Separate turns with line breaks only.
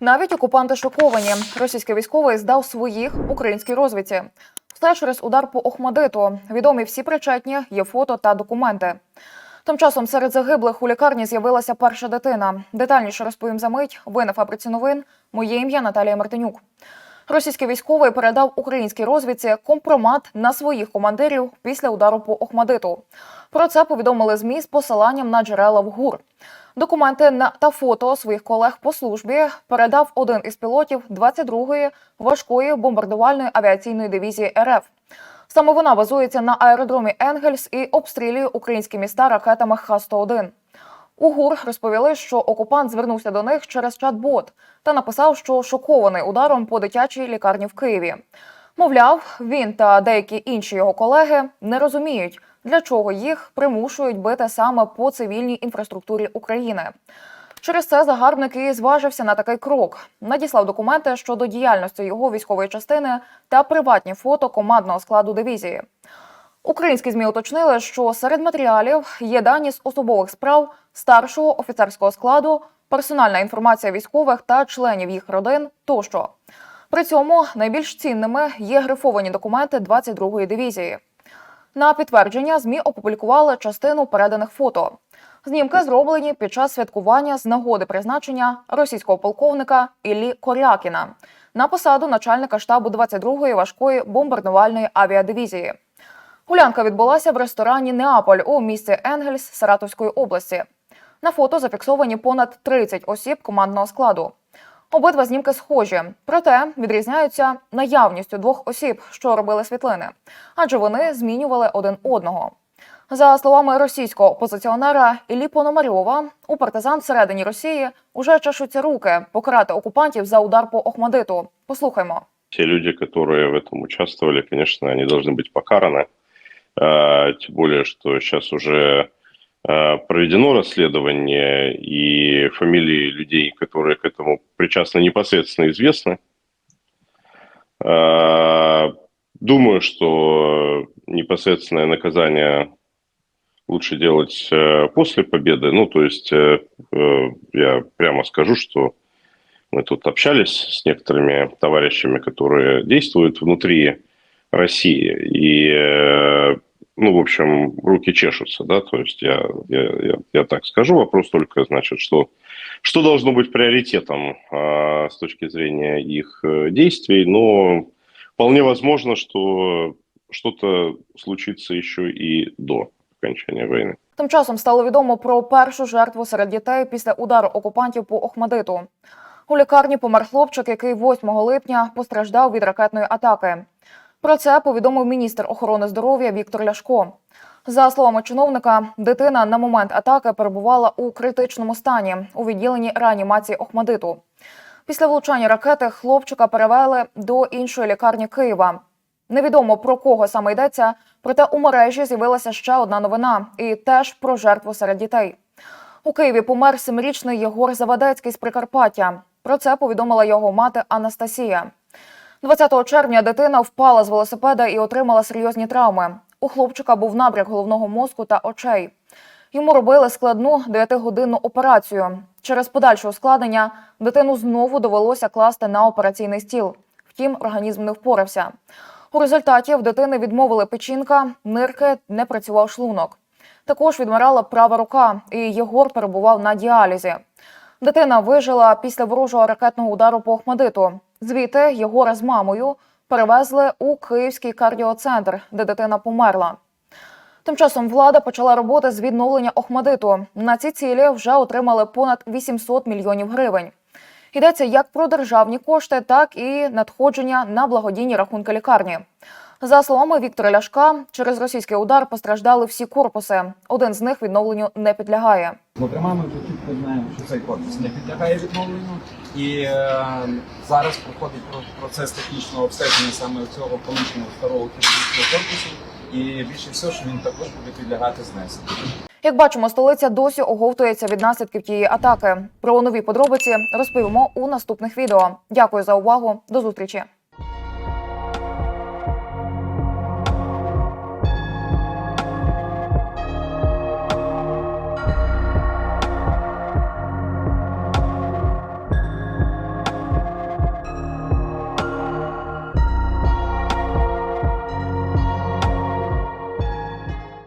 Навіть окупанти шоковані. Російський військовий здав своїх українській розвідці. Все через удар по Охмадиту. Відомі всі причетні, є фото та документи. Тим часом серед загиблих у лікарні з'явилася перша дитина. Детальніше розповім за мить. Ви на фабриці новин. Моє ім'я Наталія Мартинюк. Російський військовий передав українській розвідці компромат на своїх командирів після удару по Охмадиту. Про це повідомили змі з посиланням на джерела в ГУР. Документи на та фото своїх колег по службі передав один із пілотів 22-ї важкої бомбардувальної авіаційної дивізії РФ. Саме вона базується на аеродромі Енгельс і обстрілює українські міста ракетами Х-101. У ГУР розповіли, що окупант звернувся до них через чат-бот та написав, що шокований ударом по дитячій лікарні в Києві. Мовляв, він та деякі інші його колеги не розуміють, для чого їх примушують бити саме по цивільній інфраструктурі України. Через це загарбник і зважився на такий крок. Надіслав документи щодо діяльності його військової частини та приватні фото командного складу дивізії. Українські змі уточнили, що серед матеріалів є дані з особових справ старшого офіцерського складу, персональна інформація військових та членів їх родин тощо. При цьому найбільш цінними є грифовані документи 22-ї дивізії. На підтвердження ЗМІ опублікували частину переданих фото. Знімки зроблені під час святкування з нагоди призначення російського полковника Іллі Корякіна на посаду начальника штабу 22-ї важкої бомбардувальної авіадивізії. Гулянка відбулася в ресторані Неаполь у місті Енгельс Саратовської області. На фото зафіксовані понад 30 осіб командного складу. Обидва знімки схожі, проте відрізняються наявністю двох осіб, що робили світлини, адже вони змінювали один одного. За словами російського опозиціонера Іллі Пономарьова, у партизан всередині Росії уже чешуться руки покарати окупантів за удар по Охмадиту. Послухаймо.
Те люди, которые в этом участвовали, конечно, они должны быть покараны. А, Тем более, что сейчас уже а, проведено расследование, и фамилии людей, которые к этому причастны, непосредственно известны. А, Думаю, что непосредственное наказание лучше делать э, после победы. Ну, то есть э, э, я прямо скажу, что мы тут общались с некоторыми товарищами, которые действуют внутри России. И, э, ну, в общем, руки чешутся, да, то есть я, я, я, я так скажу. Вопрос только, значит, что, что должно быть приоритетом э, с точки зрения их э, действий. Но вполне возможно, что что-то случится еще и до окончания войны.
Тим часом стало відомо про першу жертву серед дітей після удару окупантів по Охмадиту. У лікарні помер хлопчик, який 8 липня постраждав від ракетної атаки. Про це повідомив міністр охорони здоров'я Віктор Ляшко. За словами чиновника, дитина на момент атаки перебувала у критичному стані у відділенні реанімації Охмадиту. Після влучання ракети хлопчика перевели до іншої лікарні Києва. Невідомо про кого саме йдеться, проте у мережі з'явилася ще одна новина, і теж про жертву серед дітей. У Києві помер семирічний Єгор Завадецький з Прикарпаття. Про це повідомила його мати Анастасія. 20 червня дитина впала з велосипеда і отримала серйозні травми. У хлопчика був набряк головного мозку та очей. Йому робили складну 9-годинну операцію. Через подальше ускладнення дитину знову довелося класти на операційний стіл. Втім, організм не впорався. У результаті в дитини відмовили печінка, нирки, не працював шлунок. Також відмирала права рука, і Єгор перебував на діалізі. Дитина вижила після ворожого ракетного удару по Охмадиту. Звідти Єгора з мамою перевезли у Київський кардіоцентр, де дитина померла. Тим часом влада почала роботи з відновлення Охмадиту. На ці цілі вже отримали понад 800 мільйонів гривень. Йдеться як про державні кошти, так і надходження на благодійні рахунки лікарні. За словами Віктора Ляшка, через російський удар постраждали всі корпуси. Один з них відновленню не підлягає.
Зокрема, ми вже чітко знаємо, що цей корпус не підлягає відновленню, і е, зараз проходить про- процес технічного обстеження саме цього колишнього старого керівницького корпусу, і більше всього, що він також буде підлягати знесенню.
Як бачимо, столиця досі оговтується від наслідків тієї атаки. Про нові подробиці розповімо у наступних відео. Дякую за увагу. До зустрічі.